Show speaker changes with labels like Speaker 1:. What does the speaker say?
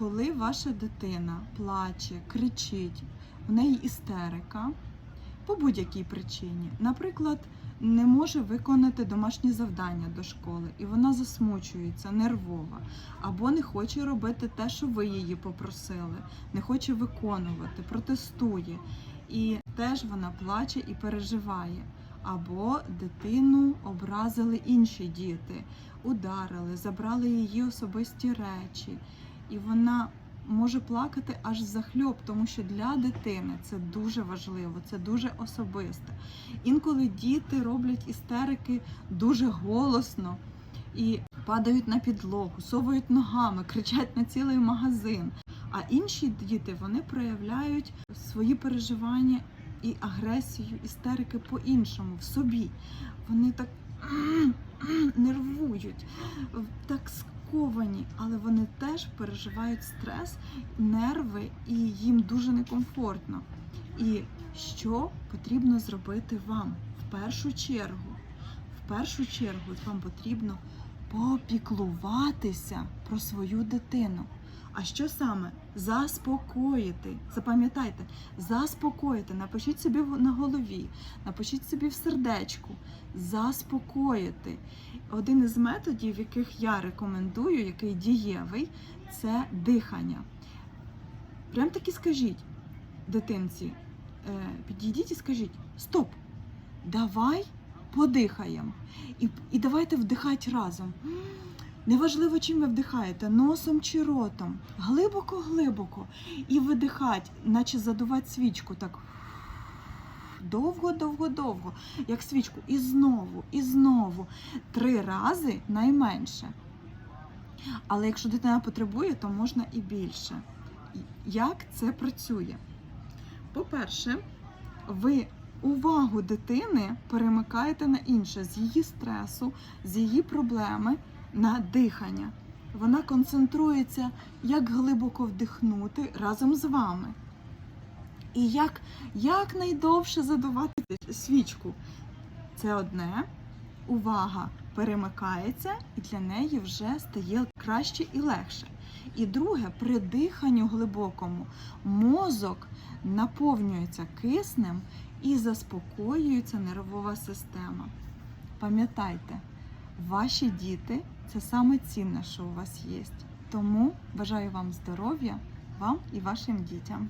Speaker 1: коли ваша дитина плаче, кричить, в неї істерика по будь-якій причині, наприклад, не може виконати домашні завдання до школи, і вона засмучується, нервова, або не хоче робити те, що ви її попросили, не хоче виконувати, протестує. І теж вона плаче і переживає. Або дитину образили інші діти, ударили, забрали її особисті речі, і вона може плакати аж захльоп, тому що для дитини це дуже важливо, це дуже особисте. Інколи діти роблять істерики дуже голосно і падають на підлогу, совують ногами, кричать на цілий магазин. А інші діти вони проявляють свої переживання і агресію, істерики по-іншому, в собі. Вони так нервують, так сковані, але вони теж переживають стрес, нерви, і їм дуже некомфортно. І що потрібно зробити вам в першу чергу? В першу чергу вам потрібно попіклуватися про свою дитину. А що саме? Заспокоїти. Запам'ятайте, заспокоїти. Напишіть собі на голові, напишіть собі в сердечку. Заспокоїти. Один із методів, яких я рекомендую, який дієвий, це дихання. Прям таки скажіть дитинці, е, підійдіть і скажіть: стоп, давай подихаємо. І, і давайте вдихати разом. Неважливо, чим ви вдихаєте, носом чи ротом, глибоко-глибоко. І видихать, наче задувати свічку так. Довго-довго-довго, як свічку. І знову, і знову. Три рази найменше. Але якщо дитина потребує, то можна і більше. Як це працює? По-перше, ви увагу дитини перемикаєте на інше з її стресу, з її проблеми на дихання. Вона концентрується, як глибоко вдихнути разом з вами. І як якнайдовше задувати свічку. Це одне. Увага перемикається, і для неї вже стає краще і легше. І друге, при диханню глибокому мозок наповнюється киснем і заспокоюється нервова система. Пам'ятайте, ваші діти це саме цінне, що у вас є. Тому бажаю вам здоров'я, вам і вашим дітям.